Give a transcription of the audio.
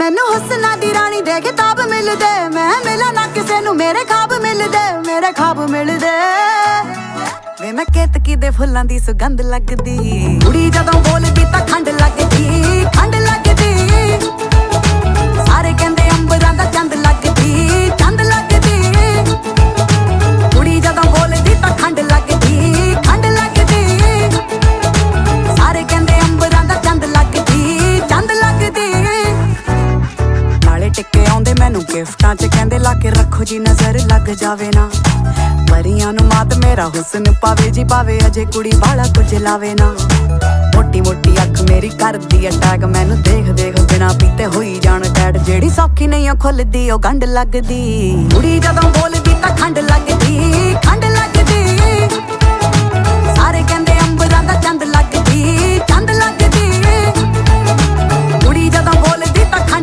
ਮੈਨੂੰ ਹੁਸਨਾ ਦੀ ਰਾਣੀ ਦੇ ਕਿਤਾਬ ਮਿਲਦੇ, ਮੈਂ ਮਿਲਾਂ ਨਾ ਕਿਸੇ ਨੂੰ, ਮੇਰੇ ਖਾਬ ਮਿਲਦੇ, ਮੇਰੇ ਖਾਬ ਮਿਲਦੇ। ਵੇ ਮੈਂ ਕਿਤਕੀ ਦੇ ਫੁੱਲਾਂ ਦੀ ਸੁਗੰਧ ਲੱਗਦੀ। ਕੁੜੀ ਜਦੋਂ ਬੋਲ ਗਿਫਟਾਂ 'ਚ ਕਹਿੰਦੇ ਲਾ ਕੇ ਰੱਖੋ ਜੀ ਨਜ਼ਰ ਲੱਗ ਜਾਵੇ ਨਾ। ਪਰੀਆਂ ਨੂੰ ਮਾਤ ਮੇਰਾ ਹੁਸਨ ਪਾਵੇ ਜੀ ਪਾਵੇ, ਅਜੇ ਕੁੜੀ ਵਾਲਾ ਕੁਝ ਲਾਵੇ ਨਾ। ਮੋਟੀ ਮੋਟੀ ਅੱਖ ਮੇਰੀ ਕਰਦੀ ਅਟੈਕ ਮੈਨੂੰ ਦੇਖ ਦੇਖ ਬਿਨਾ ਪੀਤੇ ਹੋਈ ਜਾਣ ਟੈਡ। ਜਿਹੜੀ ਸੌਖੀ ਨਹੀਂ ਉਹ ਖੁੱਲਦੀ, ਉਹ ਗੰਢ ਲੱਗਦੀ। ਕੁੜੀ ਜਦੋਂ